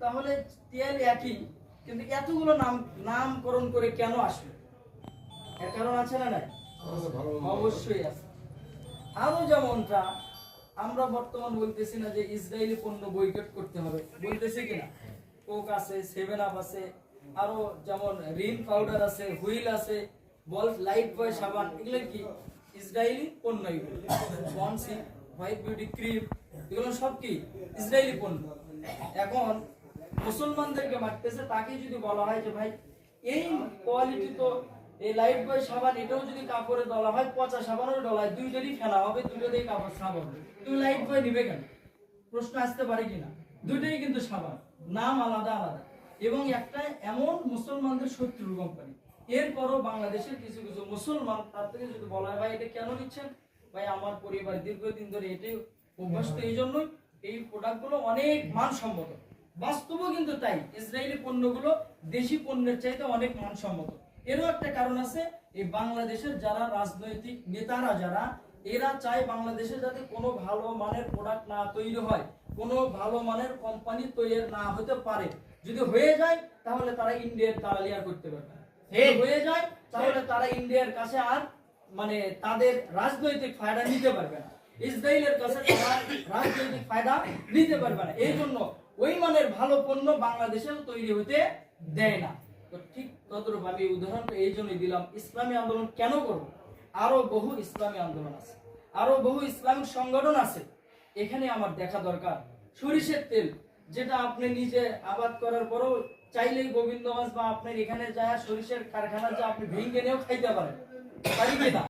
তাহলে তেল একই কিন্তু এতগুলো নাম নামকরণ করে কেন আসলো এর কারণ আছে না নাই? অবশ্যই আছে। আরও যেমনটা আমরা বর্তমান বলতেছি না যে ইসরায়েলি পণ্য বয়কট করতে হবে। বলতেছি কিনা কোক আছে সেভেন আপ আছে আরও যেমন রিন পাউডার আছে হুইল আছে বল লাইট বয় সাবান এগুলো কি? ইসরায়েলি পণ্য এগুলো বনসি হোয়াইট বিউটি ক্রিম এগুলো সব কি? ইসরায়েলি পণ্য। এখন মুসলমানদেরকে মারতেছে তাকে যদি বলা হয় যে, ভাই, এই কোয়ালিটি তো, এই লাইট বয় সাবান, এটাও যদি কাপড়ে ডলা হয়, পচা সাবানও ডলায়, দুইটারই ফেলা হবে, দুইটাতেই কাপড় সাবান। তুমি লাইট বয় নিবে কেন? প্রশ্ন আসতে পারে কিনা দুইটাই কিন্তু সাবান, নাম আলাদা আলাদা। এবং একটা এমন মুসলমানদের শত্রু কোম্পানি এরপরও বাংলাদেশের কিছু কিছু মুসলমান, তার থেকে যদি বলা হয়, ভাই, এটা কেন নিচ্ছেন? ভাই, আমার পরিবার দীর্ঘদিন ধরে এটাই অভ্যস্ত এই জন্যই এই প্রোডাক্টগুলো অনেক মানসম্মত। বাস্তবও কিন্তু তাই ইসরায়েলি পণ্যগুলো দেশি পণ্যের চাইতে অনেক মানসম্মত। এরও একটা কারণ আছে এই বাংলাদেশের যারা রাজনৈতিক নেতারা যারা এরা চায় বাংলাদেশে যাতে কোনো ভালো মানের প্রোডাক্ট না তৈরি হয় কোনো ভালো মানের কোম্পানি তৈরি না হতে পারে। যদি হয়ে যায় তাহলে তারা ইন্ডিয়ার দালালি আর করতে পারবে। না হয়ে যায় তাহলে তারা ইন্ডিয়ার কাছে আর মানে তাদের রাজনৈতিক ফায়দা নিতে পারবে না। ইসরায়েলের কাছে তারা রাজনৈতিক ফায়দা নিতে পারবে না। এই জন্য ওই মানের ভালো পণ্য বাংলাদেশেও তৈরি হতে দেয় না। তো ঠিক তদ্রূপ আমি উদাহরণটা এই জন্যই দিলাম, ইসলামী আন্দোলন কেন করব? আরও বহু ইসলামী আন্দোলন আছে, আরও বহু ইসলামিক সংগঠন আছে। এখানে আমার দেখা দরকার। সরিষের তেল, যেটা আপনি নিজে আবাদ করার পরও চাইলেই গোবিন্দগঞ্জ বা আপনার এখানে যা সরিষের কারখানা যা আপনি ভেঙে নিয়েও খাইতে পারেন। পারি কি না।